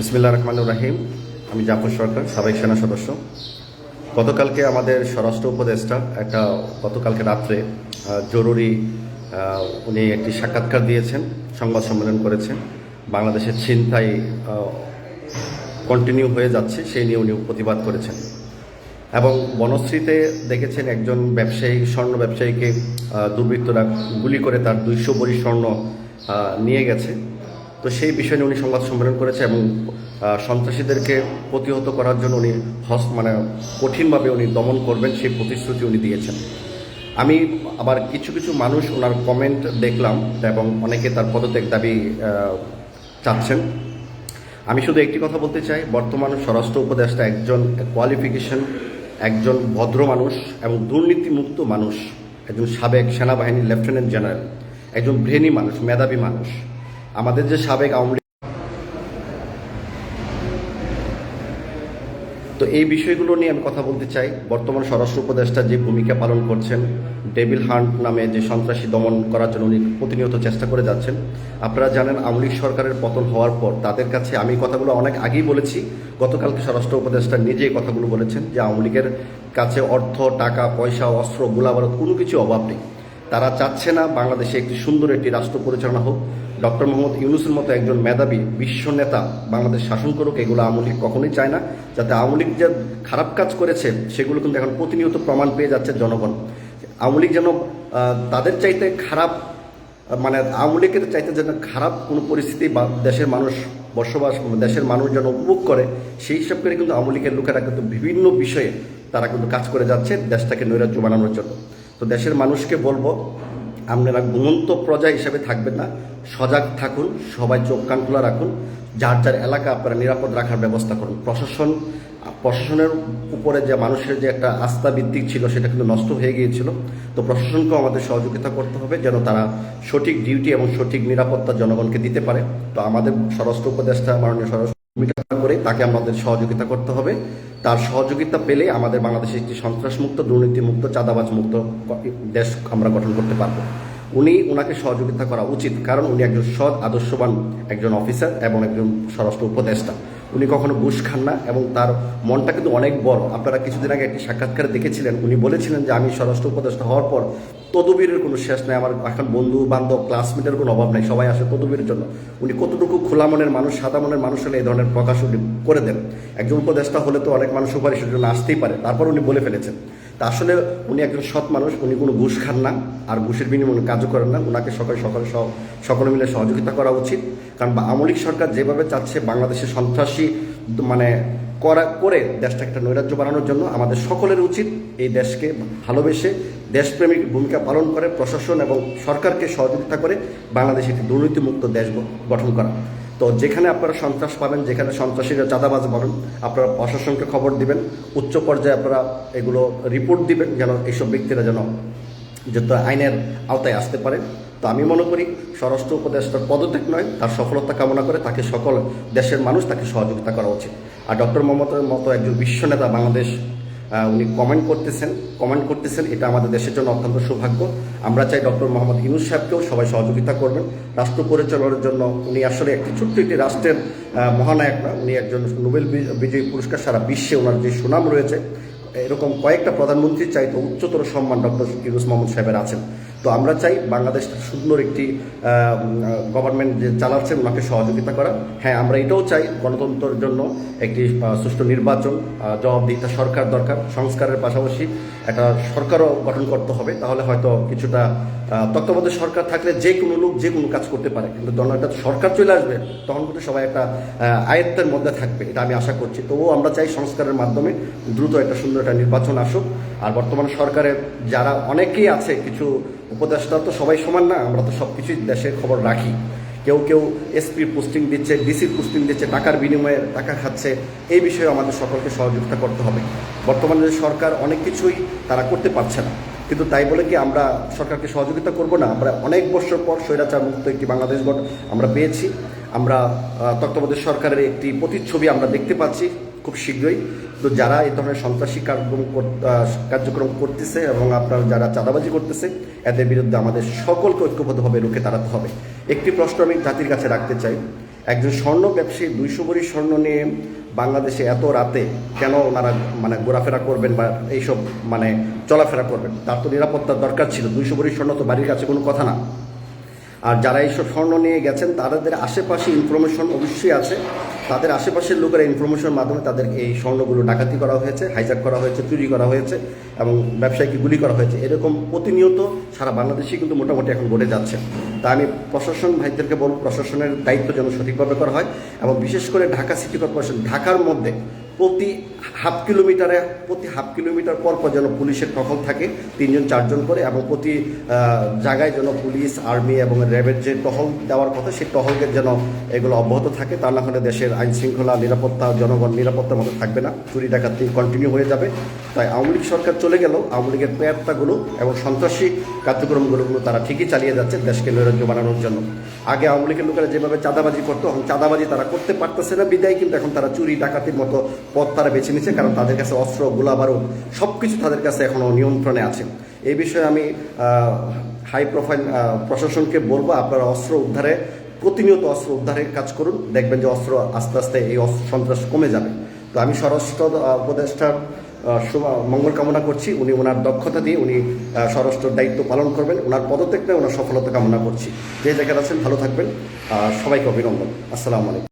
বিসমিল্লা রহমান রাহিম। আমি জাফর সরকার, সাবেক সেনা সদস্য। গতকালকে আমাদের স্বরাষ্ট্র উপদেষ্টা একটা, গতকালকে রাত্রে জরুরি উনি একটি সাক্ষাৎকার দিয়েছেন, সংবাদ সম্মেলন করেছেন। বাংলাদেশের ছিনতাই কন্টিনিউ হয়ে যাচ্ছে, সেই নিয়ে উনি প্রতিবাদ করেছেন। এবং বনশ্রীতে দেখেছেন একজন ব্যবসায়ী, স্বর্ণ ব্যবসায়ীকে দুর্বৃত্তরা গুলি করে তার দুইশো বড়ি স্বর্ণ নিয়ে গেছে। তো সেই বিষয় নিয়ে উনি সংবাদ সম্মেলন করেছে এবং সন্ত্রাসীদেরকে প্রতিহত করার জন্য উনি হস মানে কঠিনভাবে উনি দমন করবেন, সেই প্রতিশ্রুতি উনি দিয়েছেন। আমি আবার কিছু কিছু মানুষ ওনার কমেন্ট দেখলাম এবং অনেকে তার পদত্যাগ দাবি চাচ্ছেন। আমি শুধু একটি কথা বলতে চাই, বর্তমান স্বরাষ্ট্র উপদেষ্টা একজন কোয়ালিফিকেশন একজন ভদ্র মানুষ এবং দুর্নীতিমুক্ত মানুষ, একজন সাবেক সেনাবাহিনীর লেফটেন্যান্ট জেনারেল একজন ব্রেনি মানুষ, মেধাবী মানুষ। আমাদের যে সাবেক আওয়ামী তো এই বিষয়গুলো নিয়ে আমি কথা বলতে চাই। বর্তমান স্বরাষ্ট্র উপদেষ্টা যে ভূমিকা পালন করছেন, ডেভিল হান্ট নামে যে সন্ত্রাসী দমন করার জন্য উনি প্রতিনিয়ত চেষ্টা করে যাচ্ছেন। আপনারা জানেন, আওয়ামী সরকারের পতন হওয়ার পর তাদের কাছে আমি কথাগুলো অনেক আগেই বলেছি। গতকালকে স্বরাষ্ট্র উপদেষ্টা নিজেই কথাগুলো বলেছেন যে আওয়ামী লীগের কাছে অর্থ, টাকা, পয়সা, অস্ত্র গোলাবারত কোনো কিছু অভাব নেই। তারা চাচ্ছে না বাংলাদেশে একটি সুন্দর একটি রাষ্ট্র পরিচালনা হোক। ডক্টর মোহাম্মদ ইউনুসের মতো একজন মেধাবী বিশ্ব নেতা বাংলাদেশ শাসন করুক, এগুলো আওয়ামী লীগ কখনোই চায় না। যাতে আওয়ামী লীগ যে খারাপ কাজ করেছে, সেগুলো কিন্তু এখন প্রতিনিয়ত প্রমাণ পেয়ে যাচ্ছে জনগণ। আওয়ামী লীগ যেন তাদের চাইতে খারাপ মানে আওয়ামী লীগের চাইতে যেন খারাপ কোনো পরিস্থিতি বা দেশের মানুষ বসবাস দেশের মানুষ যেন উপভোগ করে, সেই হিসাব করে কিন্তু আওয়ামী লীগের লোকেরা কিন্তু বিভিন্ন বিষয়ে তারা কিন্তু কাজ করে যাচ্ছে দেশটাকে নৈরাজ্য বানানোর জন্য। তো দেশের মানুষকে বলব, আপনারা ঘুমন্ত প্রজা হিসেবে থাকবেন না। সজাগ থাকুন, সবাই চোখ কান খোলা রাখুন। যার যার এলাকা আপনারা নিরাপদ রাখার ব্যবস্থা করুন। প্রশাসন, প্রশাসনের উপরে যে মানুষের যে একটা আস্থা ভিত্তিক ছিল, সেটা কিন্তু নষ্ট হয়ে গিয়েছিল। তো প্রশাসনকেও আমাদের সহযোগিতা করতে হবে, যেন তারা সঠিক ডিউটি এবং সঠিক নিরাপত্তা জনগণকে দিতে পারে। তো আমাদের স্বরাষ্ট্র উপদেষ্টা, মাননীয় স্বরাষ্ট্র ভূমিকা করে তাকে আমাদের সহযোগিতা করতে হবে। তার সহযোগিতা পেলে আমাদের বাংলাদেশে একটি সন্ত্রাসমুক্ত, দুর্নীতিমুক্ত চাঁদাবাজ মুক্ত দেশ আমরা গঠন করতে পারব। উনি ওনাকে সহযোগিতা করা উচিত, কারণ উনি একজন সৎ, আদর্শবান একজন অফিসার এবং একজন স্বরাষ্ট্র উপদেষ্টা। উনি কখনো ঘুষ খান না এবং তার মনটা কিন্তু অনেক বড়। আপনারা কিছুদিন আগে একটি সাক্ষাৎকার দেখেছিলেন, উনি বলেছিলেন যে আমি স্বরাষ্ট্র উপদেষ্টা হওয়ার পর তদুবীরের কোনো শেষ নাই, আমার এখন বন্ধু, বান্ধব ক্লাসমেটের কোনো অভাব নাই, সবাই আসে তদবীরের জন্য। উনি কতটুকু খোলা মনের মানুষ, সাদা মনের মানুষ হলে এই ধরনের প্রকাশ উনি করে দেন? একজন উপদেষ্টা হলে তো অনেক মানুষ সুপারিশের জন্য আসতেই পারে, তারপর উনি বলে ফেলেছেন। তা আসলে উনি একজন সৎ মানুষ, উনি কোনো ঘুষ খান না আর ঘুষের বিনিময়ে উনি কাজও করেন না। ওনাকে সকাল সকাল সকলে মিলে সহযোগিতা করা উচিত। কারণ লীগ সরকার যেভাবে চাচ্ছে বাংলাদেশের সন্ত্রাসী মানে করা, করে দেশটা একটা নৈরাজ্য বানানোর জন্য আমাদের সকলের উচিত এই দেশকে ভালোবেসে দেশপ্রেমিক ভূমিকা পালন করে, প্রশাসন এবং সরকারকে সহযোগিতা করে বাংলাদেশ একটি দুর্নীতিমুক্ত দেশ গঠন করা। তো যেখানে আপনারা সন্ত্রাস পাবেন, যেখানে সন্ত্রাসীরা চাঁদাবাজ পাবেন আপনারা প্রশাসনকে খবর দিবেন, উচ্চ পর্যায়ে আপনারা এগুলো রিপোর্ট দিবেন যেন এইসব ব্যক্তিরা যেন যত আইনের আওতায় আসতে পারে। তো আমি মনে করি স্বরাষ্ট্র উপদেষ্টার পদত্যাগ নয়, তার সফলতা কামনা করে তাকে সকল দেশের মানুষ তাকে সহযোগিতা করা উচিত। আর ডক্টর মোহাম্মদের মতো একজন বিশ্ব নেতা বাংলাদেশ উনি কমেন্ট করতেছেন। কমেন্ট করতেছেন, এটা আমাদের দেশের জন্য অত্যন্ত সৌভাগ্য। আমরা চাই ডক্টর মোহাম্মদ ইউনুস সাহেবকেও সবাই সহযোগিতা করবেন। রাষ্ট্র পরিচালনার জন্য উনি আসলে একটি ছোট্ট একটি রাষ্ট্রের মহানায়ক না, উনি একজন নোবেল বিজয়ী পুরস্কার সারা বিশ্বে ওনার যে সুনাম রয়েছে, এরকম কয়েকটা প্রধানমন্ত্রী চাইতে উচ্চতর সম্মান ডক্টর ইউনুস মোহাম্মদ সাহেবের আছেন। তো আমরা চাই বাংলাদেশ সুন্দর একটি গভর্নমেন্ট যে চালাচ্ছেন ওনাকে সহযোগিতা করা। হ্যাঁ আমরা এটাও চাই গণতন্ত্রের জন্য একটি সুষ্ঠু নির্বাচন জবাবদিহিতা সরকার দরকার, সংস্কারের পাশাপাশি একটা সরকারও গঠন করতে হবে। তাহলে হয়তো কিছুটা তত্ত্বাবধায়ক সরকার থাকলে যে কোনো লোক যে কোনো কাজ করতে পারে। কিন্তু যখন একটা সরকার চলে আসবে, তখন কিন্তু সবাই একটা আয়ত্তের মধ্যে থাকবে। এটা আমি আশা করছি। তবুও আমরা চাই সংস্কারের মাধ্যমে দ্রুত একটা সুন্দর একটা নির্বাচন আসুক। আর বর্তমান সরকারের যারা অনেকেই আছে, কিছু উপদেষ্টা তো সবাই সমান না, আমরা তো সব কিছুই দেশের খবর রাখি। কেউ কেউ এসপির পোস্টিং দিচ্ছে ডিসির পোস্টিং দিচ্ছে, টাকার বিনিময়ে টাকা খাচ্ছে, এই বিষয়ে আমাদের সকলকে সহযোগিতা করতে হবে। বর্তমানে সরকার অনেক কিছুই তারা করতে পারছে না। কিন্তু তাই বলে কি আমরা সরকারকে সহযোগিতা করব না? আমরা অনেক বছর পর স্বৈরাচার মুক্ত একটি বাংলাদেশ গঠন আমরা পেয়েছি। আমরা তত্ত্বাবধায়ক সরকারের একটি প্রতিচ্ছবি আমরা দেখতে পাচ্ছি খুব শীঘ্রই। তো যারা এই ধরনের সন্ত্রাসী কার্যক্রম কার্যক্রম করতেছে এবং আপনার যারা চাঁদাবাজি করতেছে, এদের বিরুদ্ধে আমাদের সকলকে ঐক্যবদ্ধভাবে রুখে দাঁড়াতে হবে। একটি প্রশ্ন আমি জাতির কাছে রাখতে চাই। একজন স্বর্ণ ব্যবসায়ী দুইশো ভরি স্বর্ণ নিয়ে বাংলাদেশে এত রাতে কেন ওনারা মানে ঘোরাফেরা করবেন বা এইসব মানে চলাফেরা করবেন? তার তো নিরাপত্তার দরকার ছিল। দুইশো ভরি স্বর্ণ তো বাড়ির কাছে কোনো কথা না। আর যারা এইসব স্বর্ণ নিয়ে গেছেন, তাদের আশেপাশে ইনফরমেশন অবশ্যই আছে। তাদের আশেপাশের লোকেরা ইনফরমেশনের মাধ্যমে তাদের এই স্বর্ণগুলো ডাকাতি করা হয়েছে হাইজ্যাক করা হয়েছে, চুরি করা হয়েছে এবং ব্যবসায়ীকে গুলি করা হয়েছে। এরকম প্রতিনিয়ত সারা বাংলাদেশে কিন্তু মোটামুটি এখন ঘটে যাচ্ছে। তা আমি প্রশাসন ভাইদেরকে বলব, প্রশাসনের দায়িত্ব যেন সঠিকভাবে করা হয় এবং বিশেষ করে ঢাকা সিটি কর্পোরেশন ঢাকার মধ্যে প্রতি হাফ কিলোমিটারে, প্রতি হাফ কিলোমিটার পর পর যেন পুলিশের টহল থাকে, তিনজন, চারজন করে এবং প্রতি জায়গায় যেন পুলিশ, আর্মি এবং র্যাবের যে টহল দেওয়ার কথা, সেই টহলকে যেন এগুলো অব্যাহত থাকে, তা না হলে দেশের আইন শৃঙ্খলা, নিরাপত্তা, জনগণ নিরাপত্তার মতো থাকবে না। চুরি ডাকাতি কন্টিনিউ হয়ে যাবে। তাই আওয়ামী লীগ সরকার চলে গেলেও আওয়ামী লীগের পেয়ারটাগুলো এবং সন্ত্রাসী কার্যক্রমগুলো তারা ঠিকই চালিয়ে যাচ্ছে দেশকে নৈরাজ্য বানানোর জন্য। আগে আওয়ামী লীগের লোকেরা যেভাবে চাঁদাবাজি করতো, এখন চাঁদাবাজি তারা করতে পারতেছে না বিদায়, কিন্তু এখন তারা চুরি ডাকাতির মতো পথ তারা বেছে নিচ্ছে কারণ তাদের কাছে অস্ত্র, গোলা বারুদ সব কিছু তাদের কাছে এখনও নিয়ন্ত্রণে আছে। এই বিষয়ে আমি হাই প্রোফাইল প্রশাসনকে বলব, আপনারা অস্ত্র উদ্ধারে প্রতিনিয়ত অস্ত্র উদ্ধারের কাজ করুন। দেখবেন যে অস্ত্র আস্তে আস্তে এই অস্ত্র সন্ত্রাস কমে যাবে। তো আমি স্বরাষ্ট্র উপদেষ্টার মঙ্গল কামনা করছি। উনি ওনার দক্ষতা দিয়ে উনি স্বরাষ্ট্র দায়িত্ব পালন করবেন। ওনার পদত্যাগ ওনার সফলতা কামনা করছি। যে জায়গায় আছেন, ভালো থাকবেন। সবাইকে অভিনন্দন। আসসালামু আলাইকুম।